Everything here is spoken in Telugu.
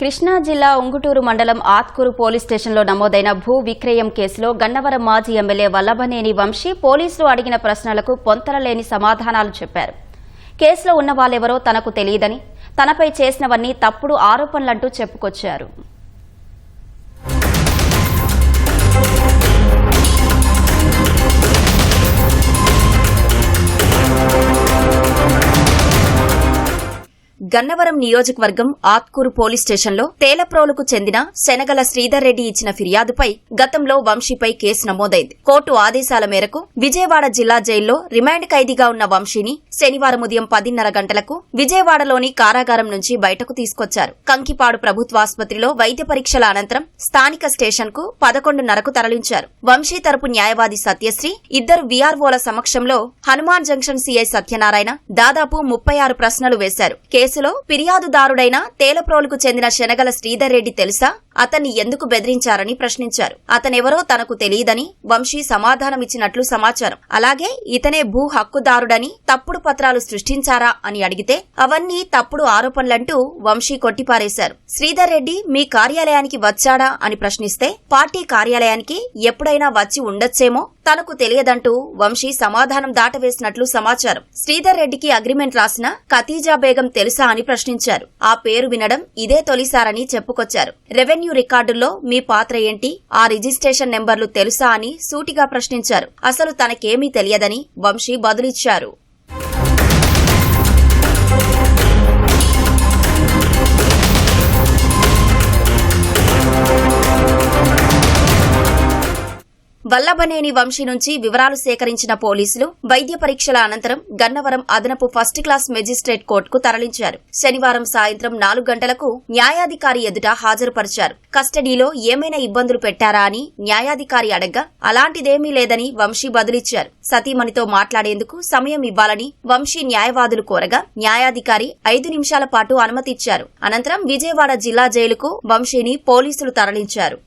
కృష్ణా జిల్లా ఉంగుటూరు మండలం ఆత్కూరు పోలీస్ స్టేషన్లో నమోదైన భూ విక్రయం కేసులో గన్నవరం మాజీ ఎమ్మెల్యే వల్లభనేని వంశీ పోలీసులు అడిగిన ప్రశ్నలకు పొంతరలేని సమాధానాలు చెప్పారు. కేసులో ఉన్న వాళ్ళెవరో తనకు తెలియదని తనపై చేసినవన్నీ తప్పుడు ఆరోపణలంటూ చెప్పుకొచ్చారు. గన్నవరం నియోజకవర్గం ఆత్కూరు పోలీస్ స్టేషన్లో తేలప్రోలుకు చెందిన శనగల శ్రీధర్ రెడ్డి ఇచ్చిన ఫిర్యాదుపై గతంలో వంశీపై కేసు నమోదైంది. కోర్టు ఆదేశాల మేరకు విజయవాడ జిల్లా జైల్లో రిమాండ్ ఖైదీగా ఉన్న వంశీని శనివారం ఉదయం పదిన్నర గంటలకు విజయవాడలోని కారాగారం నుంచి బయటకు తీసుకొచ్చారు. కంకిపాడు ప్రభుత్వాసుపత్రిలో వైద్య పరీక్షల అనంతరం స్థానిక స్టేషన్కు పదకొండున్నరకు తరలించారు. వంశీ తరపు న్యాయవాది సత్యశ్రీ ఇద్దరు వీఆర్ఓల సమక్షంలో హనుమాన్ జంక్షన్ సీఐ సత్యనారాయణ దాదాపు ముప్పై ఆరు ప్రశ్నలు వేశారు. కేసు కేసులో ఫిర్యాదుదారుడైన తేలప్రోలుకు చెందిన శనగల శ్రీధర్ రెడ్డి తెలుసా? అతన్ని ఎందుకు బెదిరించారని ప్రశ్నించారు. అతనెవరో తనకు తెలియదని వంశీ సమాధానమిచ్చినట్లు సమాచారం. అలాగే ఇతనే భూ హక్కుదారుడని తప్పుడు పత్రాలు సృష్టించారా అని అడిగితే అవన్నీ తప్పుడు ఆరోపణలంటూ వంశీ కొట్టిపారేశారు. శ్రీధర్ రెడ్డి మీ కార్యాలయానికి వచ్చాడా అని ప్రశ్నిస్తే పార్టీ కార్యాలయానికి ఎప్పుడైనా వచ్చి ఉండొచ్చేమో? తనకు తెలియదంటూ వంశీ సమాధానం దాటవేసినట్లు సమాచారం. శ్రీధర్ రెడ్డికి అగ్రిమెంట్ రాసిన ఖతీజా బేగం తెలుసా అని ప్రశ్నించారు. ఆ పేరు వినడం ఇదే తొలిసారని చెప్పుకొచ్చారు. రెవెన్యూ రికార్డుల్లో మీ పాత్ర ఏంటి? ఆ రిజిస్ట్రేషన్ నెంబర్లు తెలుసా అని సూటిగా ప్రశ్నించారు. అసలు తనకేమీ తెలియదని వంశీ బదులిచ్చారు. వల్లభనేని వంశీ నుంచి వివరాలు సేకరించిన పోలీసులు వైద్య పరీక్షల అనంతరం గన్నవరం అదనపు ఫస్ట్ క్లాస్ మెజిస్ట్రేట్ కోర్టుకు తరలించారు. శనివారం సాయంత్రం నాలుగు గంటలకు న్యాయాధికారి ఎదుట హాజరుపరిచారు. కస్టడీలో ఏమైనా ఇబ్బందులు పెట్టారా అని న్యాయాధికారి అడగ్గా అలాంటిదేమీ లేదని వంశీ బదులిచ్చారు. సతీమణితో మాట్లాడేందుకు సమయం ఇవ్వాలని వంశీ న్యాయవాదులు కోరగా న్యాయాధికారి ఐదు నిమిషాల పాటు అనుమతిచ్చారు. అనంతరం విజయవాడ జిల్లా జైలుకు వంశీని పోలీసులు తరలించారు.